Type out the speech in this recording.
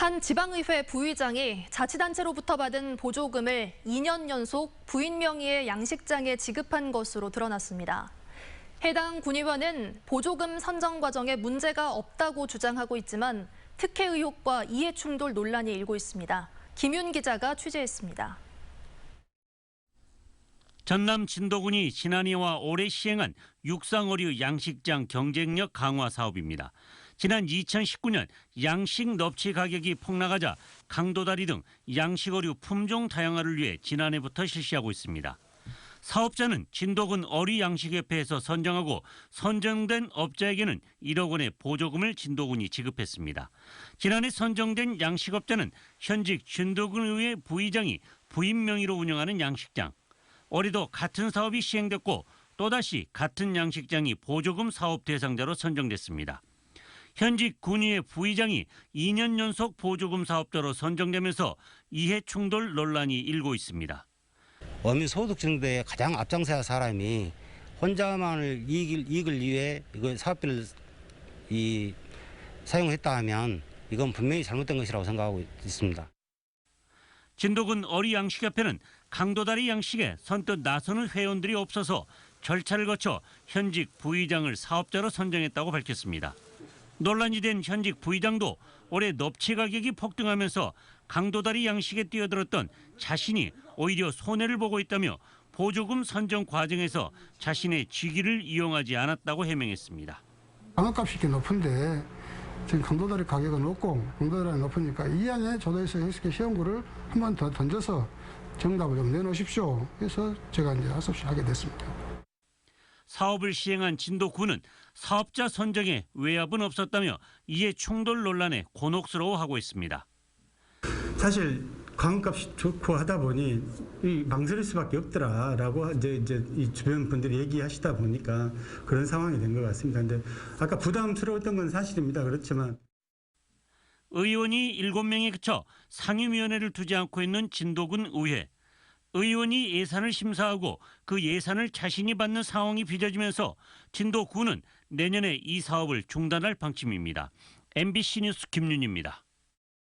한 지방의회 부의장이 자치단체로부터 받은 보조금을 2년 연속 부인 명의의 양식장에 지급한 것으로 드러났습니다. 해당 군의원은 보조금 선정 과정에 문제가 없다고 주장하고 있지만 특혜 의혹과 이해 충돌 논란이 일고 있습니다. 김윤 기자가 취재했습니다. 전남 진도군이 지난해와 올해 시행한 육상어류 양식장 경쟁력 강화 사업입니다. 지난 2019년 양식 넙치 가격이 폭락하자 강도다리 등 양식어류 품종 다양화를 위해 지난해부터 실시하고 있습니다. 사업자는 진도군 어류양식협회에서 선정하고 선정된 업자에게는 1억 원의 보조금을 진도군이 지급했습니다. 지난해 선정된 양식업자는 현직 진도군의회 부의장이 부인 명의로 운영하는 양식장. 올해도 같은 사업이 시행됐고 또다시 같은 양식장이 보조금 사업 대상자로 선정됐습니다. 현직 군의회 부의장이 2년 연속 보조금 사업자로 선정되면서 이해 충돌 논란이 일고 있습니다. 어민 소득 증대에 가장 앞장서야 사람이 혼자만을 이익을, 이익을 위해 이거 사업비를 이 사용했다 하면 이건 분명히 잘못된 것이라고 생각하고 있습니다. 진도군 어리 양식협회는 강도다리 양식에 선뜻 나서는 회원들이 없어서 절차를 거쳐 현직 부의장을 사업자로 선정했다고 밝혔습니다. 논란이 된 현직 부의장도 올해 넙치 가격이 폭등하면서 강도다리 양식에 뛰어들었던 자신이 오히려 손해를 보고 있다며 보조금 선정 과정에서 자신의 직위를 이용하지 않았다고 해명했습니다. 방어값이 높은데 지금 강도다리 가격은 높고 강도다리가 높으니까 이 안에 조도에서 해석의 시험구를 한 번 더 던져서 정답을 좀 내놓으십시오. 그래서 제가 이제 하섭시 하게 됐습니다. 사업을 시행한 진도군은 사업자 선정에 외압은 없었다며 이에 충돌 논란에 곤혹스러워하고 있습니다. 사실 광값이 좋고 하다 보니 이 망설일 수밖에 없더라라고 이제 이제 이 주변 분들이 얘기하시다 보니까 그런 상황이 된 것 같습니다. 근데 아까 부담스러웠던 건 사실입니다. 그렇지만 의원이 7명에 그쳐 상임위원회를 두지 않고 있는 진도군 의회. 의원이 예산을 심사하고 그 예산을 자신이 받는 상황이 빚어지면서 진도군은 내년에 이 사업을 중단할 방침입니다. MBC 뉴스 김윤입니다.